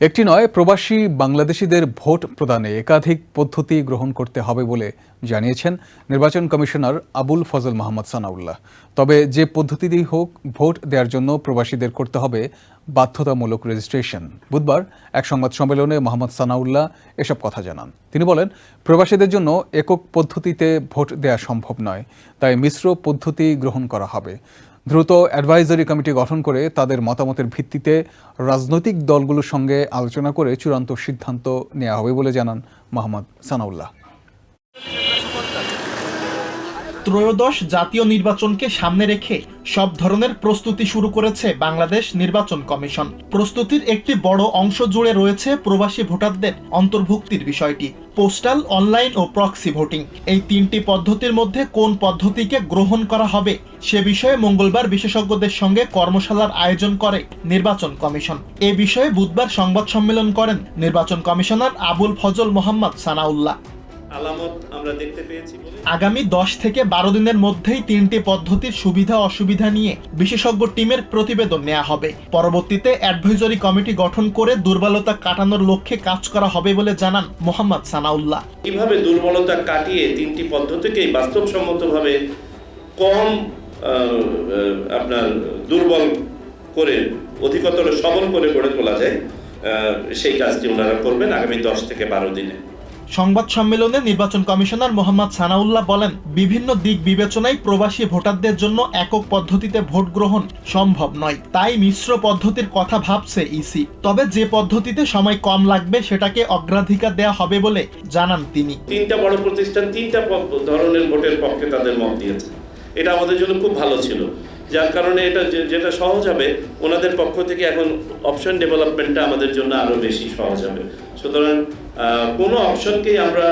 একটি নয়, প্রবাসী বাংলাদেশিদের ভোট প্রদানে একাধিক পদ্ধতি গ্রহণ করতে হবে বলে জানিয়েছেন নির্বাচন কমিশনার আবুল ফজল মাহমদ সানাউল্লাহ। তবে যে পদ্ধতিতেই হোক, ভোট দেওয়ার জন্য প্রবাসীদের করতে হবে বাধ্যতামূলক রেজিস্ট্রেশন। বুধবার এক সংবাদ সম্মেলনে মোহাম্মদ সানাউল্লাহ এসব কথা জানান। তিনি বলেন, প্রবাসীদের জন্য একক পদ্ধতিতে ভোট দেওয়া সম্ভব নয়, তাই মিশ্র পদ্ধতি গ্রহণ করা হবে। দ্রুত অ্যাডভাইজারি কমিটি গঠন করে তাদের মতামতের ভিত্তিতে রাজনৈতিক দলগুলোর সঙ্গে আলোচনা করে চূড়ান্ত সিদ্ধান্ত নেওয়া হবে বলে জানান মোহাম্মদ সানাউল্লাহ। ত্রয়োদশ জাতীয় নির্বাচনকে সামনে রেখে সব ধরনের প্রস্তুতি শুরু করেছে বাংলাদেশ নির্বাচন কমিশন। প্রস্তুতির একটি বড় অংশ জুড়ে রয়েছে প্রবাসী ভোটারদের অন্তর্ভুক্তির বিষয়টি, পোস্টাল, অনলাইন ও প্রক্সি ভোটিং। এই তিনটি পদ্ধতির মধ্যে কোন পদ্ধতিকে গ্রহণ করা হবে সে বিষয়ে মঙ্গলবার বিশেষজ্ঞদের সঙ্গে কর্মশালার আয়োজন করে নির্বাচন কমিশন। এ বিষয়ে বুধবার সংবাদ সম্মেলন করেন নির্বাচন কমিশনার আবুল ফজল মোহাম্মদ সানাউল্লাহ। আলামত আমরা দেখতে পেয়েছি। আগামী দশ থেকে বারো দিনের মধ্যেই তিনটি পদ্ধতির সুবিধা অসুবিধা নিয়ে বিশেষজ্ঞ টিমের প্রতিবেদন নেওয়া হবে। পরবর্তীতে অ্যাডভাইজরি কমিটি গঠন করে দুর্বলতা কাটানোর লক্ষ্যে কাজ করা হবে বলে জানান মোহাম্মদ সানাউল্লাহ। কীভাবে দুর্বলতা কাটিয়ে তিনটি পদ্ধতিকেই বাস্তবসম্মতভাবে কম আপনার দুর্বল করে অধিকতর সবল করে গড়ে তোলা যায় সেই কাজটি ওনারা করবেন আগামী দশ থেকে বারো দিনে। সংবাদ সম্মেলনে নির্বাচন কমিশনার মোহাম্মদ সানাউল্লাহ বলেন, বিভিন্ন দিক বিবেচনায় প্রবাসী ভোটারদের জন্য একক পদ্ধতিতে ভোট গ্রহণ সম্ভব নয়। তাই মিশ্র পদ্ধতির কথা ভাবছে ইসি। তবে যে পদ্ধতিতে সময় কম লাগবে সেটাকে অগ্রাধিকার দেওয়া হবে বলে জানান তিনি। তিনটা বড় প্রতিষ্ঠান, তিনটা ধরনের ভোটের পক্ষে তাদের মত দিয়েছে। এটা আমাদের জন্য খুব ভালো ছিল। যার কারণে এটা যেটা সহজ হবে ওনাদের পক্ষ থেকে এখন অপশন ডেভেলপমেন্টটা আমাদের জন্য আরও বেশি সহজ হবে। সুতরাং কোনো অপশনকেই আমরা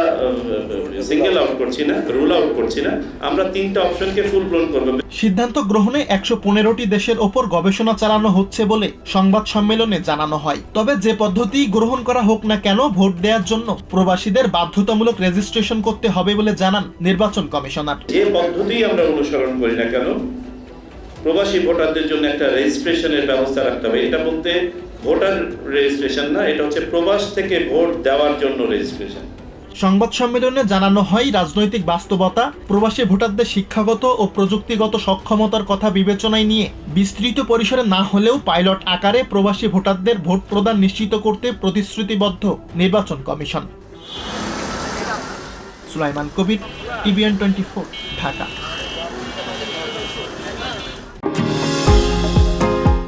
সিঙ্গেল আউট করছি না রুল আউট করছি না। আমরা তিনটা অপশনকে ফুল ব্লোন করব। সিদ্ধান্ত গ্রহণে একশো পনেরোটি দেশের ওপর গবেষণা চালানো হচ্ছে বলে সংবাদ সম্মেলনে জানানো হয়। তবে যে পদ্ধতি গ্রহণ করা হোক না কেন ভোট দেওয়ার জন্য প্রবাসীদের বাধ্যতামূলক রেজিস্ট্রেশন করতে হবে বলে জানান নির্বাচন কমিশনার। যে পদ্ধতি আমরা অনুসরণ করি না কেন প্রবাসী ভোটারদের জন্য একটা রেজিস্ট্রেশনের ব্যবস্থা রাখতে হবে। এটা বলতে ভোটার রেজিস্ট্রেশন না, এটা হচ্ছে প্রবাস থেকে ভোট দেওয়ার জন্য রেজিস্ট্রেশন। সংবাদ সম্মেলনে জানানো হয় রাজনৈতিক বাস্তবতা, প্রবাসী ভোটারদের শিক্ষাগত ও প্রযুক্তিগত সক্ষমতার কথা বিবেচনায় নিয়ে বিস্তৃত পরিসরে না হলেও পাইলট আকারে প্রবাসী ভোটারদের ভোট প্রদান নিশ্চিত করতে প্রতিশ্রুতিবদ্ধ নির্বাচন commission. Sulaiman Kabir, TVN twenty Dhaka.